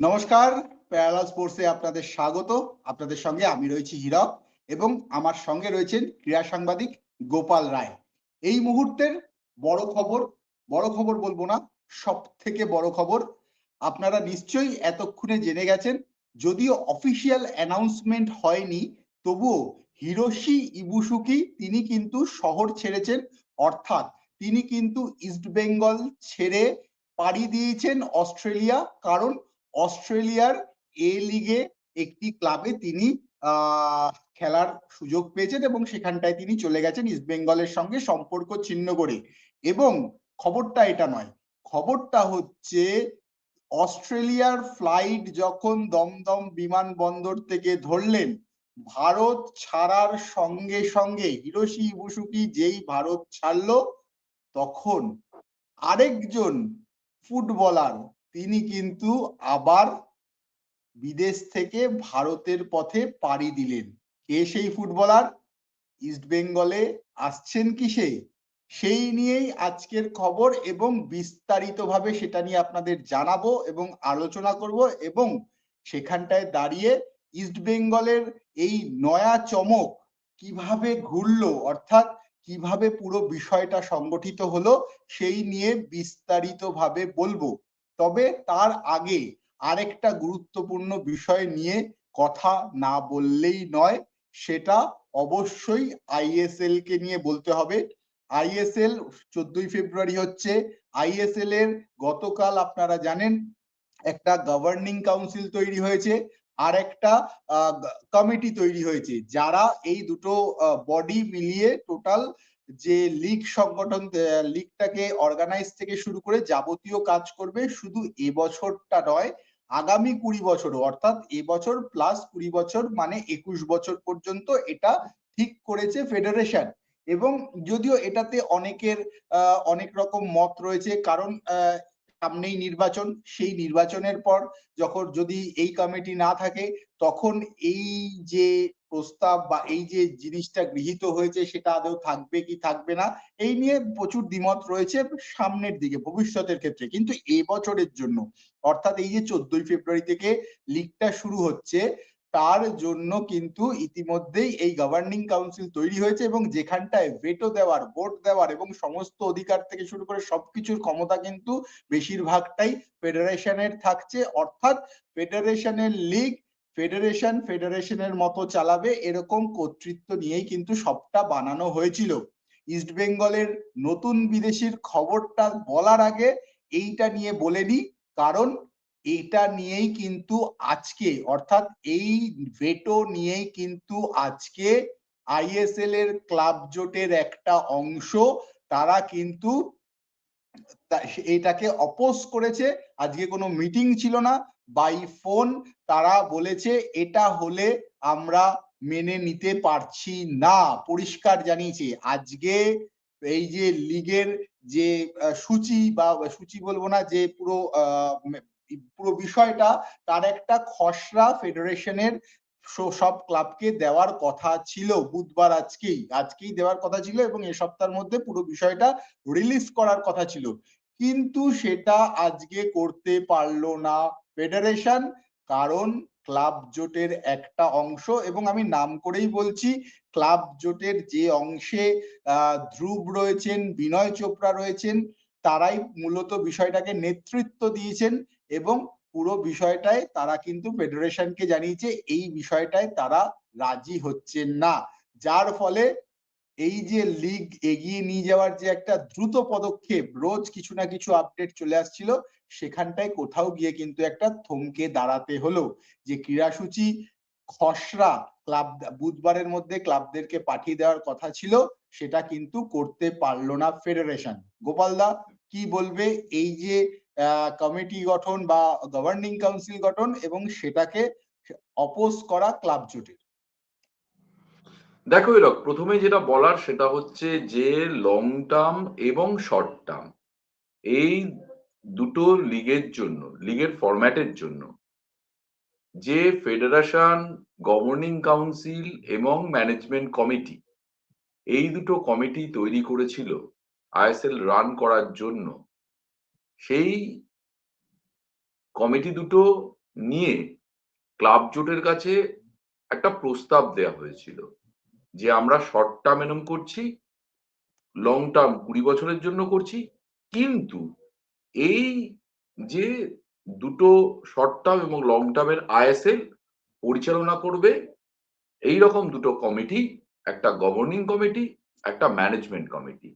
নমস্কার, প্যারালাল স্পোর্টসে আপনাদের স্বাগত। আপনাদের সঙ্গে আমি রয়েছি হীরক এবং আমার সঙ্গে রয়েছেন ক্রীড়া সাংবাদিক গোপাল রায়। এই মুহূর্তের বড় খবর বড় খবর বলব না সব থেকে বড় খবর, আপনারা নিশ্চয়ই এতক্ষণে জেনে গেছেন, যদিও অফিসিয়াল অ্যানাউন্সমেন্ট হয়নি, তবুও হিরোশি ইবুসুকি তিনি কিন্তু শহর ছেড়েছেন, অর্থাৎ তিনি কিন্তু ইস্ট বেঙ্গল ছেড়ে পাড়ি দিয়েছেন অস্ট্রেলিয়া, কারণ অস্ট্রেলিয়ার এ লিগে একটি ক্লাবে তিনি খেলার সুযোগ পেয়েছেন এবং সেখানটায় তিনি চলে গেছেন ইস্ট বেঙ্গলের সঙ্গে সম্পর্ক ছিন্ন করে। এবং খবরটা এটা নয়, খবরটা হচ্ছে অস্ট্রেলিয়ার ফ্লাইট যখন দমদম বিমানবন্দর থেকে ধরলেন, ভারত ছাড়ার সঙ্গে সঙ্গে হিরোশি ইবুসুকি যেই ভারত ছাড়লো, তখন আরেকজন ফুটবলার তিনি কিন্তু আবার বিদেশ থেকে ভারতের পথে পাড়ি দিলেন। কে সেই ফুটবলার? ইস্ট বেঙ্গলে আসছেন কিসে সেই নিয়েই আজকের খবর এবং বিস্তারিতভাবে সেটা নিয়ে আপনাদের জানাব এবং আলোচনা করব এবং সেখানটায় দাঁড়িয়ে ইস্ট বেঙ্গলের এই নয়া চমক কীভাবে ঘুরলো, অর্থাৎ কীভাবে পুরো বিষয়টা সংগঠিত হলো, সেই নিয়ে বিস্তারিতভাবে বলব। তবে তার আগে আরেকটা গুরুত্বপূর্ণ বিষয় নিয়ে কথা না বললেই নয়, সেটা অবশ্যই আইএসএল কে নিয়ে বলতে হবে। আইএসএল চোদ্দই ফেব্রুয়ারি হচ্ছে আইএসএল এর গতকাল আপনারা জানেন একটা গভর্নিং কাউন্সিল তৈরি হয়েছে আর একটা কমিটি তৈরি হয়েছে। যারা এই দুটো বডি মিলিয়ে টোটাল যে লীগ সংগঠন লিগটাকে অর্গানাইজ থেকে শুরু করে যাবতীয় কাজ করবে শুধু এবছরটা নয়, আগামী কুড়ি বছর অর্থাৎ এবছর প্লাস কুড়ি বছর মানে একুশ বছর পর্যন্ত এটা ঠিক করেছে ফেডারেশন এবং যদিও এটাতে অনেকের অনেক রকম মত রয়েছে, কারণ সামনেই নির্বাচন, সেই নির্বাচনের পর যখন যদি এই কমিটি না থাকে, তখন এই যে প্রস্তাব বা এই যে জিনিসটা গৃহীত হয়েছে সেটা আদৌ থাকবে কি থাকবে না, এই নিয়ে প্রচুর দ্বিমত রয়েছে সামনের দিকে, ভবিষ্যতের ক্ষেত্রে। কিন্তু এবছরের জন্য, অর্থাৎ এই যে চোদ্দই ফেব্রুয়ারি থেকে লিগটা শুরু হচ্ছে তার জন্য কিন্তু ইতিমধ্যেই এই গভর্নিং কাউন্সিল তৈরি হয়েছে এবং যেখানটায় ভেটো দেওয়ার ভোট দেওয়ার এবং সমস্ত অধিকার থেকে শুরু করে সবকিছুর ক্ষমতা কিন্তু বেশিরভাগটাই ফেডারেশনের থাকছে। অর্থাৎ ফেডারেশনের লিগ ফেডারেশন ফেডারেশনের মতো চালাবে এরকম কর্তৃত্ব নিয়েই কিন্তু সবটা বানানো হয়েছিল। ইস্ট বেঙ্গলের নতুন বিদেশির খবরটা বলার আগে এইটা নিয়ে বলে নি কারণ এটা নিয়েই কিন্তু আজকে, অর্থাৎ এই ভেটো নিয়েই কিন্তু আজকে আইএসএল এর ক্লাব জোটের একটা অংশ, তারা কিন্তু এটাকে অপোজ করেছে। আজকে কোনো মিটিং ছিল না। বাই ফোন তারা বলেছে, এটা হলে আমরা মেনে নিতে পারছি না। পরিষ্কার জানিয়েছে। আজকে এই যে লিগের যে সূচি বা, সূচি বলব না, যে পুরো পুরো বিষয়টা তার একটা খসড়া ফেডারেশনের সব ক্লাবকে দেওয়ার কথা ছিল। বুধবার আজকেই আজকেই দেওয়ার কথা ছিল এবং এ সপ্তাহের মধ্যে পুরো বিষয়টা রিলিজ করার কথা ছিল। কিন্তু সেটা আজকে করতে পারল না ফেডারেশন কারণ ক্লাব জোটের একটা অংশ এবং আমি নাম করেই বলছি ক্লাব জোটের যে অংশে ধ্রুব রয়েছেন, বিনয় চোপড়া রয়েছেন, তারাই মূলত বিষয়টাকে নেতৃত্ব দিয়েছেন। এবং পুরো বিষয়টায় তারা কিন্তু ফেডারেশনকে জানিয়েছে, এই বিষয়টায় তারা রাজি হচ্ছেন না। যার ফলে এই যে লিগ এগিয়ে নিয়ে যাওয়ার যে একটা দ্রুত পদক্ষেপ, রোজ কিছু না কিছু আপডেট চলে আসছিল, সেখানটায় কোথাও গিয়ে কিন্তু একটা থমকে দাঁড়াতে হলো। যে ক্রীড়াসূচি খসড়া ক্লাব, বুধবারের মধ্যে ক্লাবদেরকে পাঠিয়ে দেওয়ার কথা ছিল, সেটা কিন্তু করতে পারল না ফেডারেশন গোপালদা কি বলবে? এই যে কমিটি গঠন বা গভর্নিং কাউন্সিল গঠন এবং সেটাকে অপোজ করা ক্লাব জোটের। দেখো এরক, প্রথমে যেটা বলার সেটা হচ্ছে যে লং টার্ম এবং শর্ট টার্ম এই দুটো লিগের জন্য লিগের ফরম্যাটের জন্য, যে ফেডারেশন গভর্নিং কাউন্সিল এবং ম্যানেজমেন্ট কমিটি এই দুটো কমিটি তৈরি করেছিল আইএসএল রান করার জন্য। সেই কমিটি দুটো নিয়ে ক্লাব জোটের কাছে একটা প্রস্তাব দেয়া হয়েছিল যে আমরা শর্ট টার্ম এরম করছি লং টার্ম কুড়ি বছরের জন্য করছি। কিন্তু এই যে দুটো শর্ট টার্ম এবং লং টার্মের আইএসএল পরিচালনা করবে এই রকম দুটো কমিটি একটা গভর্নিং কমিটি একটা ম্যানেজমেন্ট কমিটি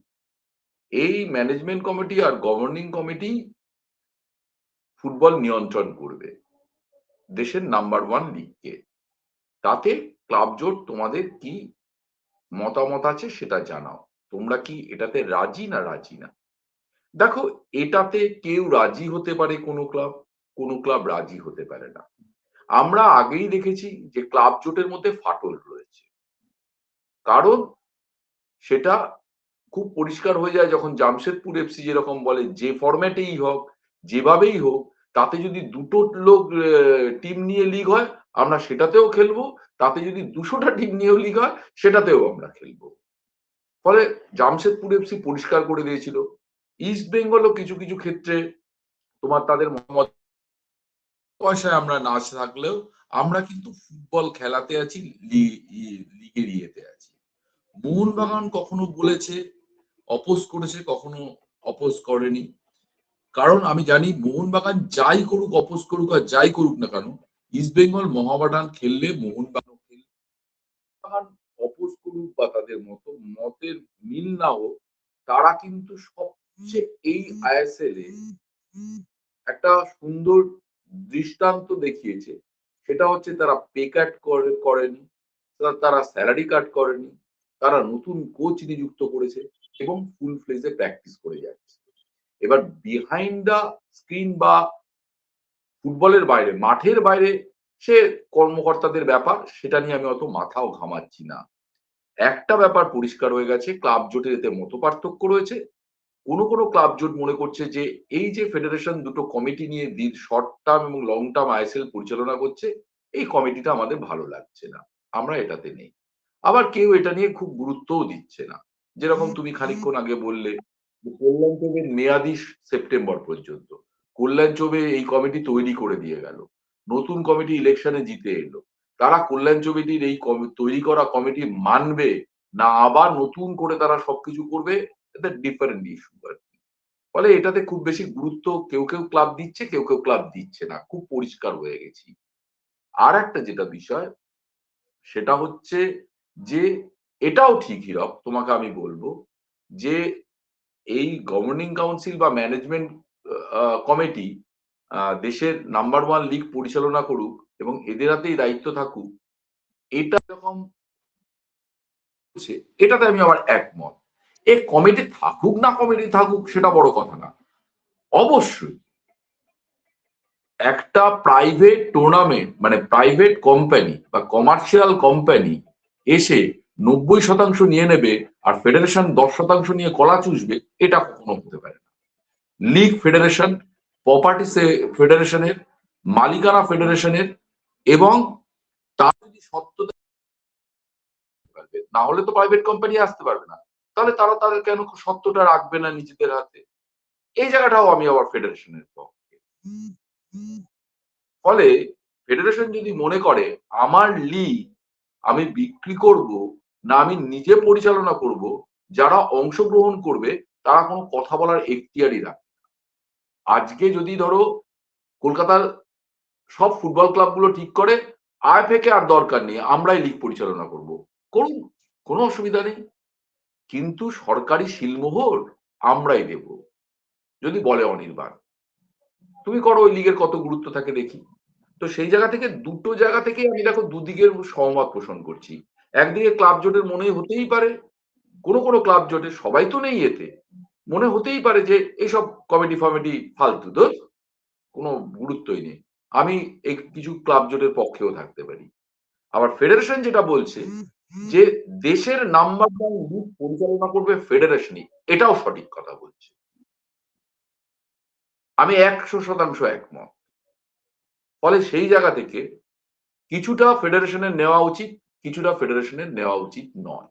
এই ম্যানেজমেন্ট কমিটি আর গভর্নিং কমিটি ফুটবল নিয়ন্ত্রণ করবে। দেশের নাম্বার ওয়ান লিগকে তাতে ক্লাব জোট তোমাদের কি মতামত আছে সেটা জানাও। তোমরা কি এটাতে রাজি না রাজি না? দেখো, এটাতে কেউ রাজি হতে পারে কোনো ক্লাব কোনো ক্লাব রাজি হতে পারে না। আমরা আগেই দেখেছি যে ক্লাব জোটের মধ্যে ফাটল রয়েছে। কারণ সেটা খুব পরিষ্কার হয়ে যায় যখন জামশেদপুর এফসি যেরকম বলে, যে ফরম্যাটেই হোক, যেভাবেই হোক, তাতে যদি দুটো লোক টিম নিয়ে লিগ হয়, আমরা সেটাতেও খেলব। তাতে যদি দুশোটা টিম নিয়েও লিগ হয়, সেটাতেও আমরা খেলব। ফলে জামশেদপুর এফসি পরিষ্কার করে দিয়েছিল। ইস্ট বেঙ্গলও কিছু কিছু ক্ষেত্রে তোমার তাদের মতামত পয়সায় আমরা না থাকলেও আমরা কিন্তু ফুটবল খেলাতে আছি লিগের ইয়েতে আছি। মোহনবাগান কখনো বলেছে অপোজ করেছে, কখনো অপোজ করেনি। কারণ আমি জানি, মোহনবাগান যাই করুক অপোজ করুক আর যাই করুক না কেন ইস্ট বেঙ্গল মহাবাগান খেললে মোহনবাগান খেললে অপোজ করুক বা তাদের মতো মতের মিল না হোক, তারা কিন্তু সবচেয়ে এই আইএসএল এ একটা সুন্দর দৃষ্টান্ত দেখিয়েছে। সেটা হচ্ছে তারা পে কাট করেনি, তারা স্যালারি কাট করেনি, তারা নতুন কোচ নিযুক্ত করেছে। এবং ফুল ফ্লেজে প্র্যাকটিস করে যাচ্ছে। এবার বিহাইন্ড দা স্ক্রিন বা ফুটবলের বাইরে, মাঠের বাইরে সে কর্মকর্তাদের ব্যাপার, সেটা নিয়ে আমি অত মাথাও ঘামাচ্ছি না। একটা ব্যাপার পরিষ্কার হয়ে গেছে, ক্লাব জোটের এতে মত পার্থক্য রয়েছে। কোনো কোনো ক্লাব জোট মনে করছে যে, এই যে ফেডারেশন দুটো কমিটি নিয়ে দিন শর্ট টার্ম এবং লং টার্ম আইএসএল পরিচালনা করছে, এই কমিটিটা আমাদের ভালো লাগছে না। আমরা এটাতে নেই। আবার কেউ এটা নিয়ে খুব গুরুত্বও দিচ্ছে না। যেরকম তুমি খানিকক্ষণ আগে বললে কল্যাণ চৌবের মেয়াদি সেপ্টেম্বর পর্যন্ত কল্যাণ চৌবে এই কমিটি তৈরি করে দিয়ে গেল। নতুন কমিটি ইলেকশনে জিতে এলো। তারা কল্যাণ চৌবেটির এই তৈরি করা কমিটি মানবে না আবার নতুন করে তারা সবকিছু করবে? এটা ডিফারেন্ট ইস্যু আর কি। ফলে এটাতে খুব বেশি গুরুত্ব কেউ কেউ ক্লাব দিচ্ছে কেউ কেউ ক্লাব দিচ্ছে না। খুব পরিষ্কার হয়ে গেছি। আর একটা যেটা বিষয় সেটা হচ্ছে যে এটাও ঠিক, হিরক, তোমাকে আমি বলব যে এই গভর্নিং কাউন্সিল বা ম্যানেজমেন্ট কমিটি দেশের নাম্বার ওয়ান লিগ পরিচালনা করুক এবং এদের হাতেই দায়িত্ব থাকুক, এটা যখন এটাতে আমি আমার একমত। এ কমিটি থাকুক না কমিটি থাকুক, সেটা বড় কথা না। অবশ্যই একটা প্রাইভেট টুর্নামেন্ট মানে প্রাইভেট কোম্পানি বা কমার্শিয়াল কোম্পানি এসে নব্বই শতাংশ নিয়ে নেবে আর ফেডারেশন দশ শতাংশ নিয়ে কলা চুষবে, এটা কখনো হতে পারে না। লিগ ফেডারেশন প্রপার্টি ফেডারেশনের, মালিকানা ফেডারেশনের এবং তার যদি না হলে তো প্রাইভেট কোম্পানি আসতে পারবে না। তাহলে তারা তাদের কেন সত্যটা রাখবে না নিজেদের হাতে? এই জায়গাটাও আমি আবার ফেডারেশনের পক্ষে। ফলে ফেডারেশন যদি মনে করে, আমার লিগ আমি বিক্রি করব না, আমি নিজে পরিচালনা করব, যারা অংশগ্রহণ করবে, তারা কোনো কথা বলার এখতিয়ারই রাখবে না। আজকে যদি ধরো কলকাতার সব ফুটবল ক্লাবগুলো ঠিক করে আইএফএ আর দরকার নেই, আমরাই লিগ পরিচালনা করব। করুন, কোনো অসুবিধা নেই। কিন্তু সরকারি শিলমোহর আমরাই দেব, যদি বলে অনির্বাণ। তুমি করো, ওই লিগের কত গুরুত্ব থাকে দেখি। তো সেই জায়গা থেকে, দুটো জায়গা থেকে আমি দেখো দুদিকের সহমত পোষণ করছি। একদিকে ক্লাব জোটের মনে হতেই পারে, কোনো কোনো ক্লাব জোটে, সবাই তো নেই এতে। মনে হতেই পারে যে এইসব কমিটি ফমিটি ফালতু তো কোনো গুরুত্বই নেই। আমি এই কিছু ক্লাব জোটের পক্ষেও থাকতে পারি। আবার ফেডারেশন যেটা বলছে, যে দেশের নাম্বার ওয়ান লিগ পরিচালনা করবে ফেডারেশনই, এটাও সঠিক কথা বলছে। আমি একশো শতাংশ একমত। ফলে সেই জায়গা থেকে কিছুটা ফেডারেশনের নেওয়া উচিত কিছুটা ফেডারেশনের নেওয়া উচিত নয়।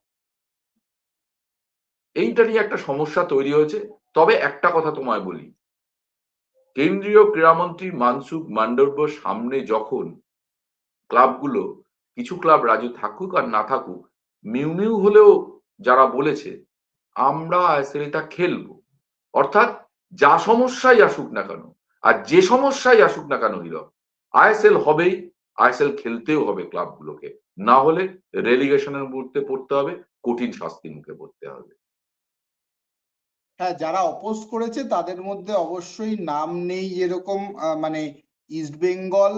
এইটা নিয়ে একটা সমস্যা তৈরি হয়েছে। তবে একটা কথা তোমায় বলি। কেন্দ্রীয় ক্রীড়ামন্ত্রী মানসুখ মান্ডব্য সামনে যখন ক্লাবগুলো, কিছু ক্লাব রাজু থাকুক আর না থাকুক, মিউ হলেও যারা বলেছে, আমরা আইএসএলটা খেলব। অর্থাৎ যা সমস্যাই আসুক না কেন, আর যে সমস্যাই আসুক না কেন হিরো আইএসএল হবেই। আইএসএল খেলতেও হবে ক্লাবগুলোকে না হলে রেলিগেশনের মধ্যে পড়তে হবে, কঠিন শাস্তির মুখে পড়তে হবে। হ্যাঁ যারা অপোজ করেছে তাদের মধ্যে অবশ্যই নাম নেই যেরকম মানে ইস্ট বেঙ্গল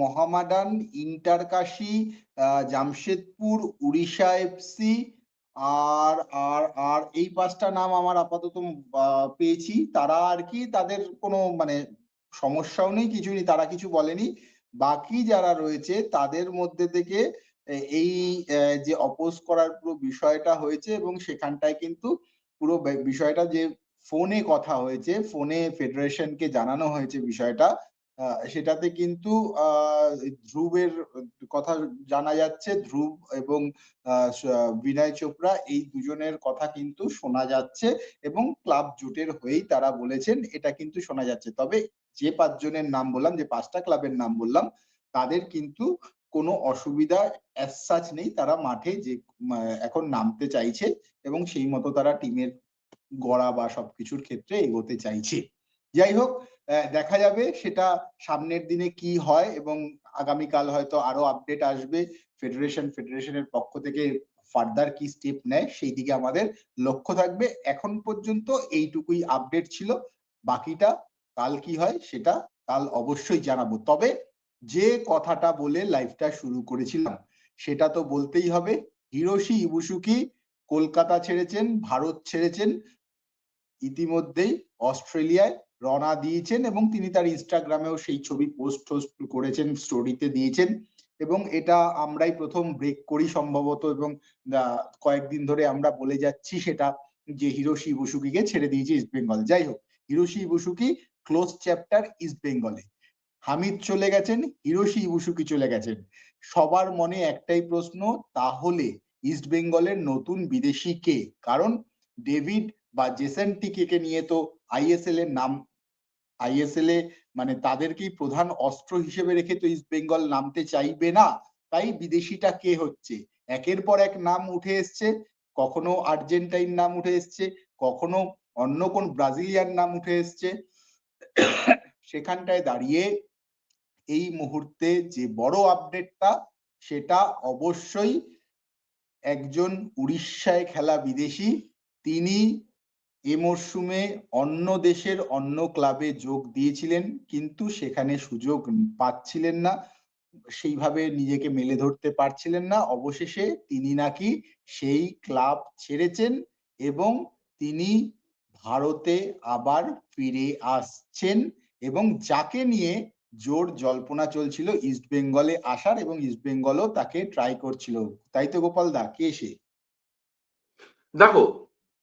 মোহামেডান ইন্টারকাশি জামশেদপুর উড়িষ্যা এফসি আর আর আর এই পাঁচটা নাম আমার আপাতত পেয়েছি। তারা আর কি তাদের কোনো মানে সমস্যাও নেই কিছু নেই, তারা কিছু বলেনি। বাকি যারা রয়েছে, তাদের মধ্যে থেকে এই যে অপোজ করার পুরো বিষয়টা হয়েছে এবং সেখানটায় কিন্তু পুরো বিষয়টা যে ফোনে কথা হয়েছে ফোনে ফেডারেশনকে জানানো হয়েছে বিষয়টা সেটাতে কিন্তু ধ্রুবের কথা জানা যাচ্ছে, ধ্রুব এবং বিনয় চোপড়া এই দুজনের কথা কিন্তু শোনা যাচ্ছে এবং ক্লাব জোটের হয়েই তারা বলেছেন, এটা কিন্তু শোনা যাচ্ছে। তবে যে পাঁচজনের নাম বললাম, যে পাঁচটা ক্লাবের নাম বললাম, তাদের কিন্তু কোনো অসুবিধা অ্যাজ সাচ নেই। তারা মাঠে যে এখন নামতে চাইছে এবং সেই মতো তারা টিমের গড়া বা সবকিছুর ক্ষেত্রে এগোতে চাইছে। যাই হোক দেখা যাবে সেটা সামনের দিনে কি হয় এবং আগামীকাল হয়তো আরও আপডেট আসবে। ফেডারেশন ফেডারেশনের পক্ষ থেকে ফার্দার কি স্টেপ নেয় সেই দিকে আমাদের লক্ষ্য থাকবে। এখন পর্যন্ত এইটুকুই আপডেট ছিল। বাকিটা কাল কি হয়? সেটা কাল অবশ্যই জানাব। তবে যে কথাটা বলে লাইভটা শুরু করেছিলাম, সেটা তো বলতেই হবে, হিরোশি ইবুসুকি কলকাতা ছেড়েছেন, ভারত ছেড়েছেন, ইতিমধ্যেই অস্ট্রেলিয়ায় রওনা দিয়েছেন এবং তিনি তার ইনস্টাগ্রামেও সেই ছবি পোস্ট টোস্ট করেছেন স্টোরিতে দিয়েছেন এবং এটা আমরাই প্রথম ব্রেক করি সম্ভবত এবং কয়েকদিন ধরে আমরা বলে যাচ্ছি সেটা যে হিরোশি ইবুসুকিকে ছেড়ে দিয়েছে ইস্ট বেঙ্গল যাই হোক, Hiroshi Ibusuki close chapter East বেঙ্গলে হামিদ চলে গেছেন, হিরোশি ইবুসুকি চলে গেছেন। সবার মনে একটাই প্রশ্ন, তাহলে ইস্ট বেঙ্গলের নতুন বিদেশি কে? কারণ ডেভিড বা জেসন টিকে নিয়ে তো আইএসএল এর নাম আইএসএল এ মানে তাদেরকেই প্রধান অস্ত্র হিসেবে রেখে তো ইস্ট বেঙ্গল নামতে চাইবে না। তাই বিদেশিটা কে হচ্ছে? একের পর এক নাম উঠে এসছে, কখনো আর্জেন্টাইন নাম উঠে এসছে, কখনো অন্য কোন ব্রাজিলিয়ান নাম উঠে এসছে। সেখানটায় দাঁড়িয়ে এই মুহূর্তে যে বড় আপডেটটা সেটা অবশ্যই একজন উড়িষ্যায় খেলা বিদেশি, তিনি এ মরশুমে অন্য দেশের অন্য ক্লাবে যোগ দিয়েছিলেন, কিন্তু সেখানে সুযোগ পাচ্ছিলেন না। সেইভাবে নিজেকে মেলে ধরতে পারছিলেন না। অবশেষে তিনি নাকি সেই ক্লাব ছেড়েছেন এবং তিনি ভারতে আবার ফিরে আসছেন এবং যাকে নিয়ে জোর জল্পনা চলছিল ইস্ট বেঙ্গলে আসার এবং ইস্ট বেঙ্গলও তাকে ট্রাই করছিল। তাই তো গোপাল দা, কে সে? দেখো,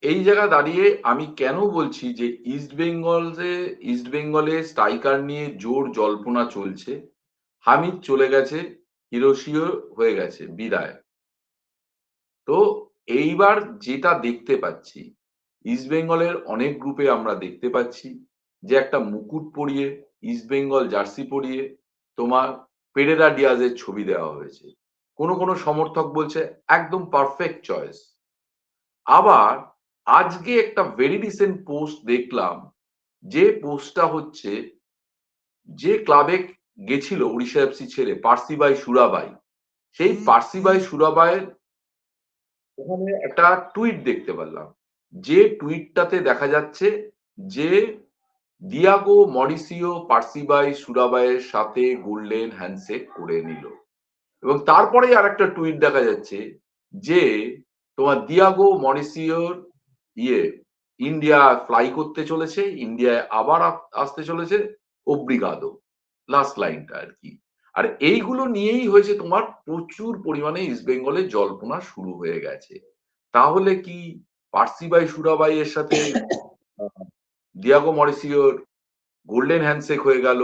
এই জায়গা দাঁড়িয়ে আমি কেন বলছি যে ইস্ট বেঙ্গলে ইস্ট বেঙ্গলে স্ট্রাইকার নিয়ে জোর জল্পনা চলছে? হামিদ চলে গেছে, হিরোশিও হয়ে গেছে, বিদায়। তো এইবার যেটা দেখতে পাচ্ছি ইস্ট বেঙ্গলের অনেক গ্রুপে আমরা দেখতে পাচ্ছি যে একটা মুকুট পরিয়ে ইস্ট বেঙ্গল জার্সি পরিয়ে তোমার পেরেরা ডিয়াজের ছবি দেওয়া হয়েছে। কোনো কোনো সমর্থক বলছে একদম পারফেক্ট চয়েস আবার আজকে একটা ভেরি রিসেন্ট পোস্ট দেখলাম যে পোস্টটা হচ্ছে যে ক্লাবে গেছিল উড়িষ্যা এফসি ছেড়ে পার্সিবাই সুরাবাই সেই পার্সিবাই সুরাবাইয়ের ওখানে একটা টুইট দেখতে পারলাম। যে টুইটটাতে দেখা যাচ্ছে যে দিয়াগো মরিসিও পার্সিবাই সুরাবাইয়ের সাথে গোল্ডেন হ্যান্ডশেক করে নিল। এবং তারপরে আর একটা টুইট দেখা যাচ্ছে যে তোমার দিয়াগো মরিসিওর ইয়ে ইন্ডিয়া ফ্লাই করতে চলেছে, ইন্ডিয়ায় আবার আসতে চলেছে ওব্রিগাদো লাস্ট লাইনটা আর কি। আর এইগুলো নিয়েই হয়েছে তোমার প্রচুর পরিমাণে ইস্ট বেঙ্গলে জল্পনা শুরু হয়ে গেছে। তাহলে কি পার্সিবাই সুরাবাই এর সাথে দিয়াগো মরিসিওর গোল্ডেন হ্যান্ডশেক হয়ে গেল।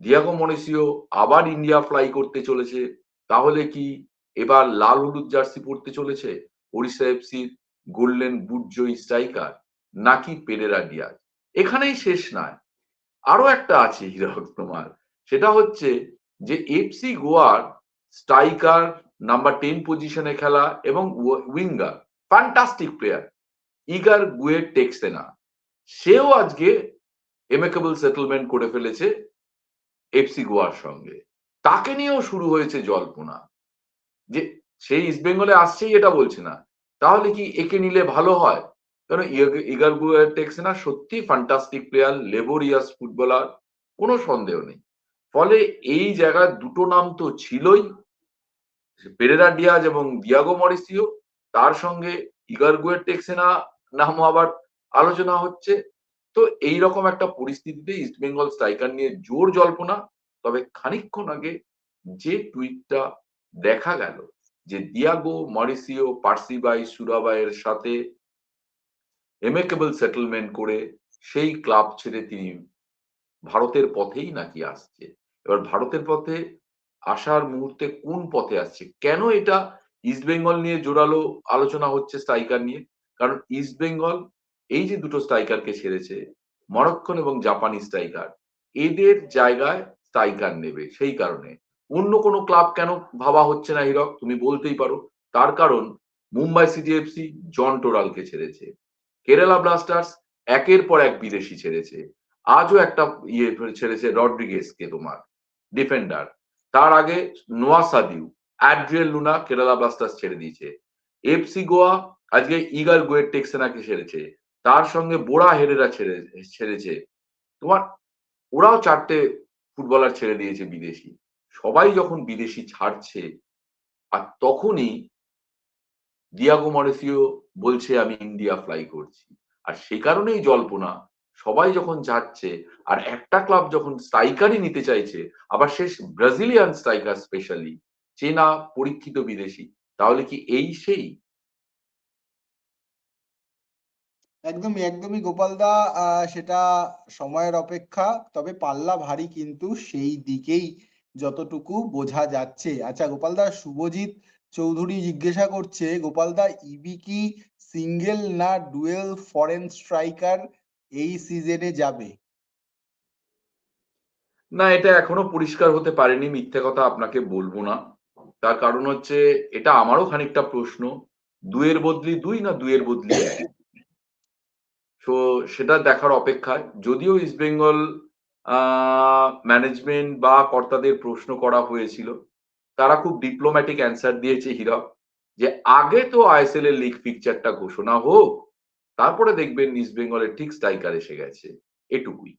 দিয়াগো মরিসিও আবার ইন্ডিয়া ফ্লাই করতে চলেছে। তাহলে কি এবার লাল হলুদ জার্সি পড়তে চলেছে? ওড়িশা এফসির গোল্ডেন বুট জয়ী স্ট্রাইকার নাকি পেরেরা ডিয়াজ? এখানেই শেষ নয়। আরও একটা আছে হীরক তোমার। সেটা হচ্ছে যে এফসি গোয়ার স্ট্রাইকার নাম্বার টেন পজিশনে খেলা এবং উইঙ্গার ফ্যান্টাস্টিক প্লেয়ার ইগার গুয়ের টেক্সেনা সেও আজকে এমেকেবল সেটেলমেন্ট করে ফেলেছে এফসি গোয়ার সঙ্গে। তাকে নিয়েও শুরু হয়েছে জল্পনা। যে সেই ইস্ট বেঙ্গলে আসছেই এটা বলছে না। তাহলে কি একে নিলে ভালো হয়? কারণ ইগার গুয়ের টেক্সেনা সত্যি ফ্যান্টাস্টিক প্লেয়ার লেবোরিয়াস ফুটবলার কোনো সন্দেহ নেই। ফলে এই জায়গায় দুটো নাম তো ছিলই। পেরেরা ডিয়াজ এবং দিয়াগো মরিসিও, তার সঙ্গে ইগারগুয়ের টেক্সেনা নামও আবার আলোচনা হচ্ছে, তো এই রকম একটা পরিস্থিতিতে ইস্ট বেঙ্গল স্ট্রাইকার নিয়ে জোর জল্পনা, তবে খানিকক্ষণ আগে যে টুইটটা দেখা গেল, যে দিয়াগো মরিসিও পার্সিবাই সুরাবাইয়ের সাথে এমেকেবল সেটেলমেন্ট করে সেই ক্লাব ছেড়ে তিনি ভারতের পথেই নাকি আসছে। এবার ভারতের পথে আসার মুহূর্তে কোন পথে আসছে? কেন এটা ইস্ট বেঙ্গল নিয়ে জোরালো আলোচনা হচ্ছে স্ট্রাইকার নিয়ে? কারণ ইস্ট বেঙ্গল এই যে দুটো স্ট্রাইকারকে ছেড়েছে মরক্কন এবং জাপানি স্ট্রাইকার এদের জায়গায় স্ট্রাইকার নেবে সেই কারণে। অন্য কোনো ক্লাব কেন ভাবা হচ্ছে না হিরক? তুমি বলতেই পারো। তার কারণ মুম্বাই সিটি এফসি জন টোরালকে ছেড়েছে কেরালা ব্লাস্টার্স একের পর এক বিদেশি ছেড়েছে, আজও একটা ইয়ে ছেড়েছে রড্রিগেসকে তোমার ডিফেন্ডার তার আগে Noah Sadaoui, Adrian Luna Kerala Blasters ছেড়ে দিয়েছে। এফসি গোয়া আজকে ইগার গোয়ের টেক্সেনাকে ছেড়েছে, তার সঙ্গে বোড়া হেরেরা ছেড়ে, ছেড়েছে। তোমার, ওরাও চারটে ফুটবলার ছেড়ে দিয়েছে বিদেশি। সবাই যখন বিদেশি ছাড়ছে, আর তখনই দিয়াগো মরেসিও বলছে, আমি ইন্ডিয়া ফ্লাই করছি। আর সেই কারণেই জল্পনা, সবাই যখন যাচ্ছে, আর একটা ক্লাব যখন স্ট্রাইকারই নিতে চাইছে, আবার শেষ ব্রাজিলিয়ান স্ট্রাইকার স্পেশালি চেনা পরীক্ষিত বিদেশি, তাহলে কি এই সেই? একদমই একদমই গোপালদা সেটা সময়ের অপেক্ষা, তবে পাল্লা ভারী কিন্তু সেই দিকেই যতটুকু বোঝা যাচ্ছে। আচ্ছা গোপালদা শুভজিৎ চৌধুরী জিজ্ঞাসা করছে গোপালদা ইবি কি সিঙ্গেল না ডুয়েল ফরেন স্ট্রাইকার এই সিজনে যাবে? না, এটা এখনও পরিষ্কার হতে পারেনি, মিথ্যে কথা আপনাকে বলব না। তার কারণ হচ্ছে, এটা আমারও খানিকটা প্রশ্ন দুয়ের বদলি দুই না দুয়ের বদলি এক? তো সেটা দেখার অপেক্ষায় যদিও ইস্ট বেঙ্গল ম্যানেজমেন্ট বা কর্তাদের প্রশ্ন করা হয়েছিল, তারা খুব ডিপ্লোম্যাটিক অ্যান্সার দিয়েছে হীরক, যে আগে তো আইএসএল এর লিগ পিকচারটা ঘোষণা হোক, তারপরে দেখবেন ইস্ট বেঙ্গলের ঠিক স্ট্রাইকার এসে গেছে, এটুকুই।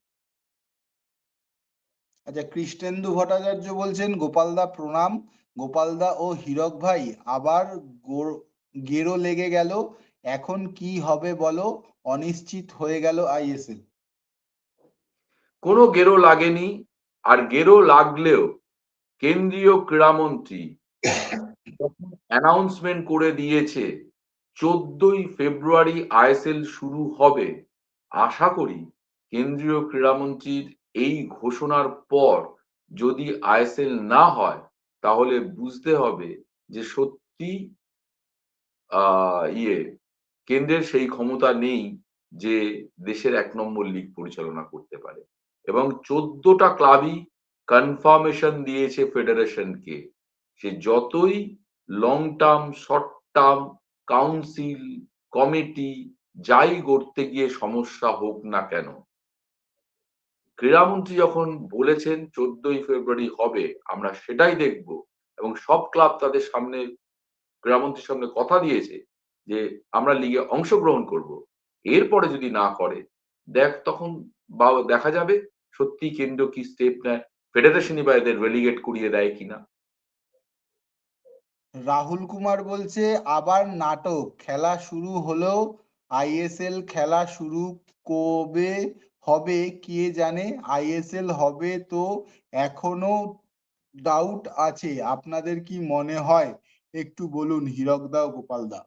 আচ্ছা কৃষ্ণেন্দু ভট্টাচার্য বলছেন গোপালদা প্রণাম গোপালদা ও হীরক ভাই, আবার গেরো লেগে গেল এখন কি হবে বলো? অনিশ্চিত হয়ে গেল আইএসএল কোনো গেরো লাগেনি, আর গেরো লাগলেও কেন্দ্রীয় ক্রীড়ামন্ত্রী অ্যানাউন্সমেন্ট করে দিয়েছে, চোদ্দই ফেব্রুয়ারি আইএসএল শুরু হবে, আশা করি কেন্দ্রীয় ক্রীড়ামন্ত্রীর এই ঘোষণার পর যদি আইএসএল না হয়, তাহলে বুঝতে হবে যে সত্যি ইয়ে কেন্দ্রের সেই ক্ষমতা নেই যে দেশের এক নম্বর লিগ পরিচালনা করতে পারে। এবং চোদ্দটা ক্লাবই কনফার্মেশন দিয়েছে ফেডারেশনকে সে যতই long term short term council committee যাই করতে গিয়ে সমস্যা হোক না কেন, ক্রীড়ামন্ত্রী যখন বলেছেন চোদ্দই ফেব্রুয়ারি হবে, আমরা সেটাই দেখব এবং সব ক্লাব তাদের সামনে, ক্রীড়ামন্ত্রীর সামনে কথা দিয়েছে যে আমরা লিগে অংশগ্রহণ করব। এরপরে যদি না করে, দেখ তখন বা দেখা যাবে সত্যি কেন্দ্র কি স্টেপ নেয় ফেডারেশনই বা এদের রেলিগেট করিয়ে দেয় কিনা। রাহুল কুমার বলছে, আবার নাটক, খেলা শুরু হলেও আইএসএল খেলা শুরু কবে হবে, কে জানে? আইএসএল হবে তো এখনও ডাউট আছে। আপনাদের কি মনে হয়? একটু বলুন, হীরক দা, গোপাল দা।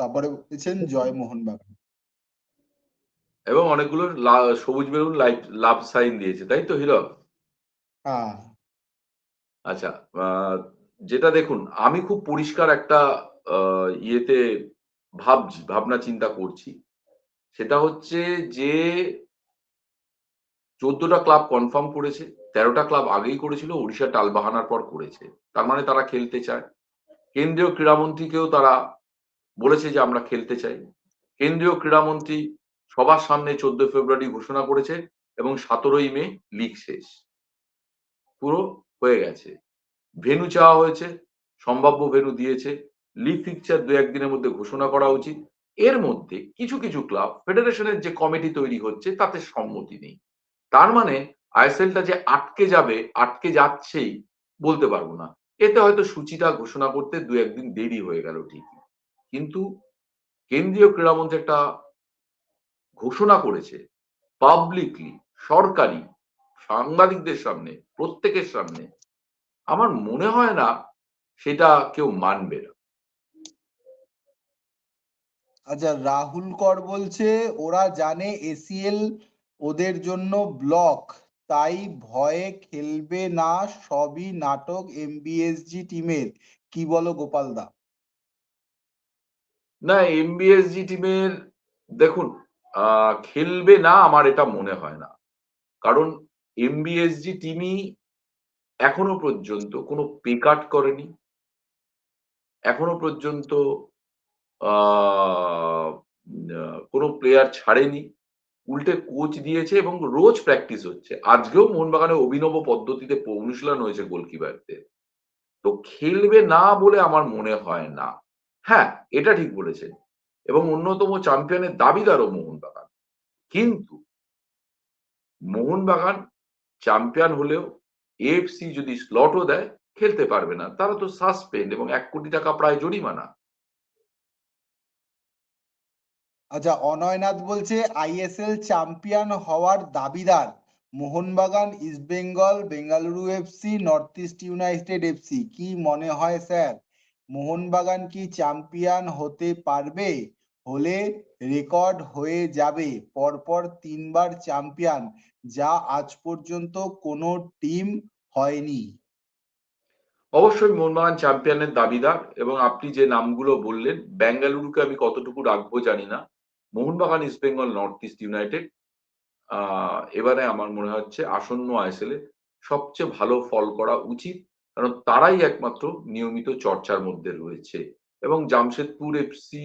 তারপরে বলেছেন জয় মোহনবাগান এবং অনেকগুলো লা- সবুজ বেগুন লাইট লাভ সাইন দিয়েছে তাই তো হিরক হ্যাঁ। আচ্ছা আহ, যেটা দেখুন আমি খুব পরিষ্কার একটা আহ, ইয়েতে ভাবছি ভাবনা চিন্তা করছি। সেটা হচ্ছে যে চোদ্দটা ক্লাব কনফার্ম করেছে তেরোটা ক্লাব আগেই করেছিল ওড়িশা টালবাহানার পর করেছে। তার মানে তারা খেলতে চায়। কেন্দ্রীয় ক্রীড়ামন্ত্রীকেও তারা বলেছে যে আমরা খেলতে চাই। কেন্দ্রীয় ক্রীড়ামন্ত্রী সবার সামনে চোদ্দ ফেব্রুয়ারি ঘোষণা করেছে এবং সতেরোই মে লিগ শেষ। পুরো হয়ে গেছে। ভেনু চাওয়া হয়েছে, সম্ভাব্য ভেনু দিয়েছে। লিগ ফিকচার দু একদিনের মধ্যে ঘোষণা করা উচিত। এর মধ্যে কিছু কিছু ক্লাব, ফেডারেশনের যে কমিটি তৈরি হচ্ছে তাতে সম্মতি নেই। তার মানে আইএসএলটা যে আটকে যাবে, আটকে যাচ্ছেই বলতে পারব না। এতে হয়তো সূচিটা ঘোষণা করতে দু একদিন দেরি হয়ে গেল ঠিকই। কিন্তু কেন্দ্রীয় ক্রীড়ামন্ত্রী একটা ঘোষণা করেছে পাবলিকলি সরকারি, সাংবাদিকদের সামনে, প্রত্যেকের সামনে। আমার মনে হয় না সেটা কেউ মানবে না। আচ্ছা রাহুল কর বলছে, ওরা জানে এসিএল ওদের জন্য ব্লক তাই ভয়ে খেলবে না সবই নাটক এমবিএসজি টিমের কি বলো গোপাল দা? না এমবিএসজি টিমের দেখুন খেলবে না আমার এটা মনে হয় না। কারণ এমবিএসজি টিমই এখনও পর্যন্ত কোনো পে কাট করেনি। এখনও পর্যন্ত কোনো প্লেয়ার ছাড়েনি। উল্টে কোচ দিয়েছে এবং রোজ প্র্যাকটিস হচ্ছে। আজকেও মোহনবাগানে অভিনব পদ্ধতিতে অনুশীলন হয়েছে গোলকিপারদের তো খেলবে না বলে আমার মনে হয় না। হ্যাঁ এটা ঠিক বলেছেন। এবং অন্যতম চ্যাম্পিয়নের দাবিদারও মোহনবাগান। কিন্তু মোহনবাগান চ্যাম্পিয়ন হলেও এএফসি যদি স্লটও দেয়, খেলতে পারবে না। তারা তো সাসপেন্ড এবং এক কোটি টাকা প্রায় জরিমানা। আচ্ছা অনয়নাথ বলছে আইএসএল চ্যাম্পিয়ন হওয়ার দাবিদার Mohun Bagan East Bengal Bengaluru FC north east united FC কি মনে হয়, স্যার? মোহনবাগান কি চ্যাম্পিয়ন হতে পারবে? হলে রেকর্ড হয়ে যাবে। পরপর তিনবার চ্যাম্পিয়ন, যা আজ পর্যন্ত কোনো টিম হয়নি। অবশ্যই মোহনবাগান চ্যাম্পিয়নের দাবিদার এবং আপনি যে নামগুলো বললেন বেঙ্গালুরুকে আমি কতটুকু রাখব জানি না। Mohun Bagan, East Bengal, north east united এবারে আমার মনে হচ্ছে আসন্ন আইএসএল এ সবচেয়ে ভালো ফল করা উচিত। কারণ তারাই একমাত্র নিয়মিত চর্চার মধ্যে রয়েছে। এবং জামশেদপুর এফসি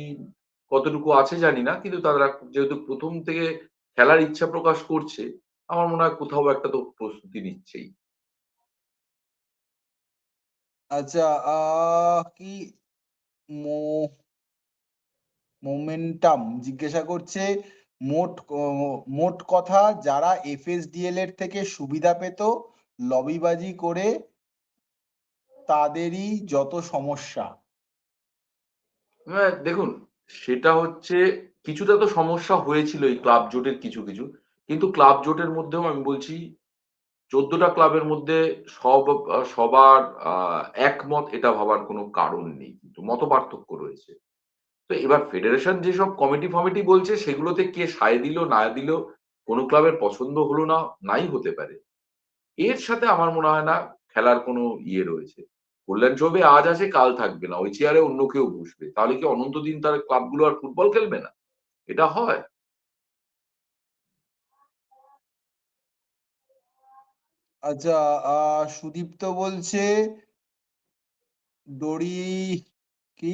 কতটুকু আছে জানি না, কিন্তু তারা যেহেতু প্রথম থেকে খেলার ইচ্ছা প্রকাশ করছে, আমার মনে হয় কোথাও একটা তো প্রস্তুতি নিচ্ছেই। আচ্ছা কি মোমেন্টাম জিজ্ঞাসা করছে, মোট মোট কথা যারা এফএসডিএল এর থেকে সুবিধা পেত, লবিবাজি করে তাদেরই যত সমস্যা। হ্যাঁ দেখুন, সেটা হচ্ছে কিছুটা তো সমস্যা হয়েছিল এই ক্লাব জোটের কিছু কিছু। কিন্তু ক্লাব জোটের মধ্যেও আমি বলছি, চোদ্দটা ক্লাবের মধ্যে সব, সবার একমত, এটা ভাবার কোনো কারণ নেই। কিন্তু মত পার্থক্য রয়েছে। তো এবার ফেডারেশন যেসব কমিটি ফমিটি বলছে, সেগুলোতে কে সায় দিল, না দিল, কোনো ক্লাবের পছন্দ হলো না, নাই হতে পারে। এর সাথে আমার মনে হয় না খেলার কোনো ইয়ে রয়েছে। কল্যাণ চৌবে আজ আছে কাল থাকবে না। ওই চেয়ারে অন্য কেউ বসবে। তাহলে কি অনন্ত দিন তার ক্লাবগুলো আর ফুটবল খেলবে না? এটা হয়। আচ্ছা সুদীপ্ত বলছে, ডরি কি?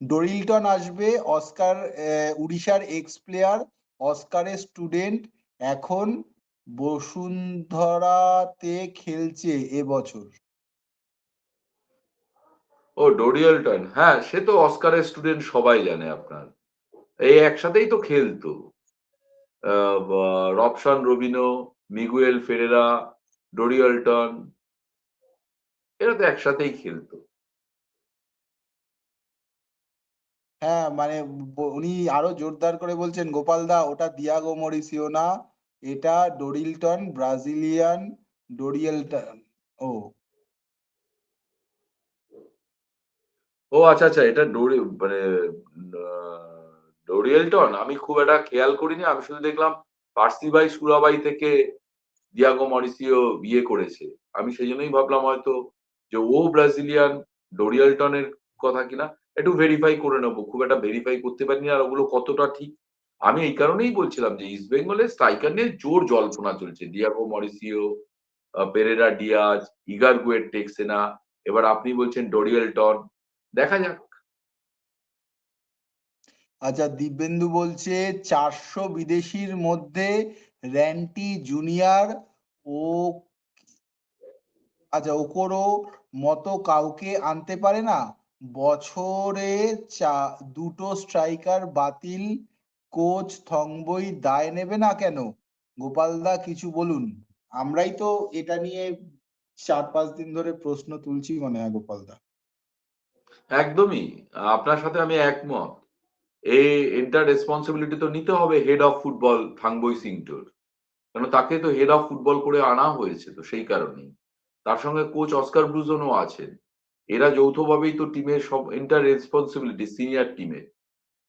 ডরিলটন আসবে, অস্কার উড়িষ্যার এক্স প্লেয়ার অস্কারের স্টুডেন্ট এখন বসুন্ধরাতে খেলছে এবছর ও ডোরিয়ালটন হ্যাঁ সে তো অস্কারের স্টুডেন্ট সবাই জানে আপনার। এই একসাথেই তো খেলতো। রবসান রবিনো মিগুয়েল ফেরেরা ডোরিয়ালটন এরা তো একসাথেই খেলতো। হ্যাঁ মানে উনি আরও জোরদার করে বলছেন গোপাল দা ওটা দিয়াগো মরিসিও না এটা ডরিলটন, ব্রাজিলিয়ান ডোরিয়েলটন, ও। ও আচ্ছা আচ্ছা এটা ডোরি মানে ডোরিয়েলটন? আমি খুব একটা খেয়াল করিনি, আমি শুধু দেখলাম পার্সিবাই, সুরাবাই থেকে দিয়াগো মরিসিও বিয়ে করেছে। আমি সেই জন্যই ভাবলাম হয়তো যে ও ব্রাজিলিয়ান ডোরিয়ালটনের কথা কিনা, একটু ভেরিফাই করে নেব, খুব একটা ভেরিফাই করতে পারিনি আর ওগুলো কতটা ঠিক আমি এই কারণেই বলছিলাম যে ইস্ট বেঙ্গলের স্ট্রাইকার নিয়ে জোর জল্পনা চলছে। ডিয়াগো মরিসিও পেরেরা ডিয়াজ ইগার গুয়ের টেক্সেনা এবার আপনি বলছেন ডোরিয়েল টন দেখা যাক। আচ্ছা দিব্যেন্দু বলছে চারশো বিদেশির মধ্যে র্যান্টি জুনিয়র ও আচ্ছা ওকোরো মতো কাউকে আনতে পারে না? বছরে চা, দুটো স্ট্রাইকার বাতিল কোচ থংবই দায় নেবে না কেন? গোপালদা কিছু বলুন। আমরাই তো এটা নিয়ে চার পাঁচ দিন ধরে প্রশ্ন তুলছি মনে হয় গোপালদা একদমই। আপনার সাথে আমি একমত। এই এন্টার রেসপন্সিবিলিটি তো নিতে হবে হেড অফ ফুটবল থাংবই সিংটোর। কেন তাকে তো হেড অফ ফুটবল করে আনা হয়েছে তো সেই কারণেই। তার সঙ্গে কোচ অস্কার ব্রুজনও আছেন। এরা যৌথভাবেই তো টিমের সব এন্টার রেসপন্সিবিলিটি সিনিয়র টিমে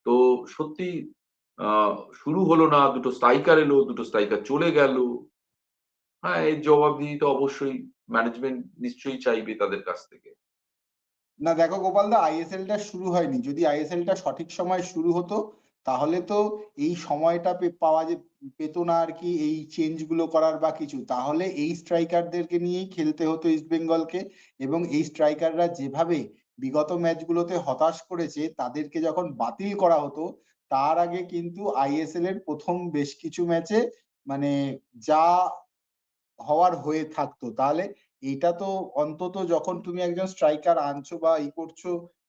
তো সত্যি শুরু হলো না, দুটো স্ট্রাইকার এলো, দুটো স্ট্রাইকার চলে গেল। হ্যাঁ এর জবাব জবাবদিহি তো অবশ্যই ম্যানেজমেন্ট নিশ্চয়ই চাইবে তাদের কাছ থেকে। না, দেখো গোপালদা আইএসএল টা শুরু হয়নি। যদি আইএসএল টা সঠিক সময় শুরু হতো, তাহলে তো এই সময়টা পাওয়া যে পেত না আর কি এই চেঞ্জগুলো করার বা কিছু। তাহলে এই স্ট্রাইকারদেরকে নিয়েই খেলতে হতো ইস্ট বেঙ্গলকে এবং এই স্ট্রাইকাররা যেভাবে বিগত ম্যাচগুলোতে হতাশ করেছে, তাদেরকে যখন বাতিল করা হতো তার আগে কিন্তু আইএসএল এর প্রথম বেশ কিছু ম্যাচে মানে যা হওয়ার হয়ে থাকতো। তাহলে এটা তো অন্তত যখন তুমি একজন স্ট্রাইকার আনছো বা ই করছ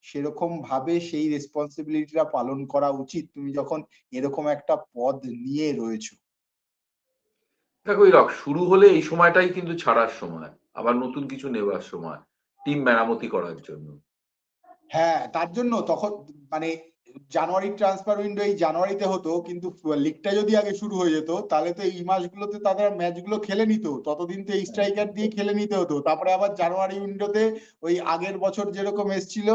সেরকম ভাবে সেই রেসপন্সিবিলিটিটা পালন করা উচিত। তুমি যখন এরকম একটা পদ নিয়ে রয়েছো। দেখো এরক শুরু হলে এই সময়টাই কিন্তু ছাড়ার সময়। আবার নতুন কিছু নেবার সময়। টিম মেরামতি করার জন্য। হ্যাঁ তার জন্য তখন মানে জানুয়ারি ট্রান্সফার উইন্ডো এই জানুয়ারিতে হতো, কিন্তু লিগটা যদি আগে শুরু হয়ে যেত, তাহলে তো এই মাসগুলোতে তাদের ম্যাচগুলো খেলে নিত। ততদিন তো স্ট্রাইকার দিয়ে খেলে নিতে হতো। তারপরে আবার জানুয়ারি উইন্ডোতে ওই আগের বছর যেরকম এসছিল,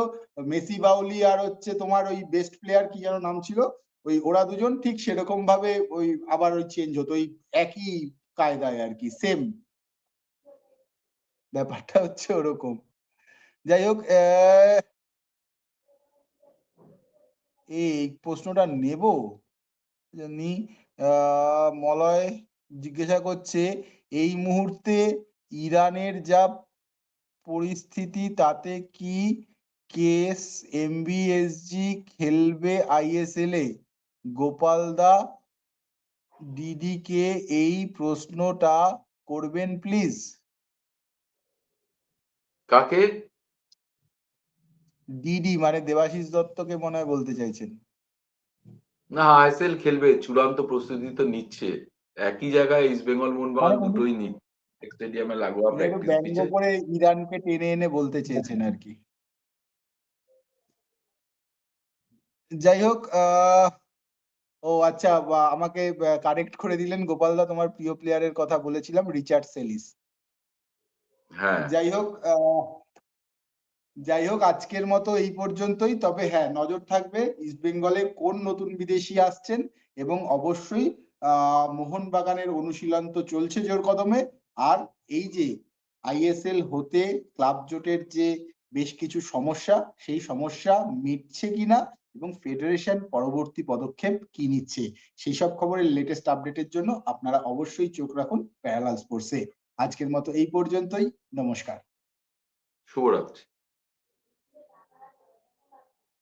মেসি, বাউলি আর হচ্ছে তোমার ওই বেস্ট প্লেয়ার কি যেন নাম ছিল, ওই ওরা দুজন ঠিক সেরকম ভাবে ওই আবার ওই চেঞ্জ হতো। ওই একই কায়দায় আর কি সেম ব্যাপারটা হচ্ছে ওরকম। যাই হোক, আহ এই প্রশ্নটা নেব? জানি মলয় জিজ্ঞাসা করছে, এই মুহূর্তে ইরানের যা পরিস্থিতি, তাতে কি কেস এমবিএসজি খেলবে আইএসএল? এ গোপালদা ডিডি কে এই প্রশ্নটা করবেন, প্লিজ। কাকে? ডিডি মানে দেবাশিস দত্তকে মনে হয় বলতে চাইছেন। না আইএসএল খেলবে চূড়ান্ত প্রস্তুতি তো নিচ্ছে। একই জায়গায় ইস্ট বেঙ্গল মোহনবাগান দুটোই নিচ্ছে স্টেডিয়ামে লাগোয়া প্র্যাকটিস পিচে করে ইরানকে টেনে এনে বলতে চেয়েছেন আর কি। যাই হোক আহ ও আচ্ছা আমাকে কারেক্ট করে দিলেন গোপালদা তোমার প্রিয় প্লেয়ারের কথা বলেছিলাম রিচার্ড সেলিস। হ্যাঁ। যাই হোক যাই হোক, আজকের মতো এই পর্যন্তই। তবে হ্যাঁ নজর থাকবে ইস্ট বেঙ্গলে কোন নতুন বিদেশি আসছেন এবং অবশ্যই মোহনবাগানের অনুশীলন তো চলছে জোর কদমে। আর এই যে আইএসএল হতে ক্লাব জোটের যে বেশ কিছু সমস্যা, সেই সমস্যা মিটছে কিনা এবং ফেডারেশন পরবর্তী পদক্ষেপ কি নিচ্ছে সেই সব খবরের লেটেস্ট আপডেটের জন্য আপনারা অবশ্যই চোখ রাখুন প্যারালাল স্পোর্টসে আজকের মতো এই পর্যন্তই। নমস্কার। শুভরাত্রি।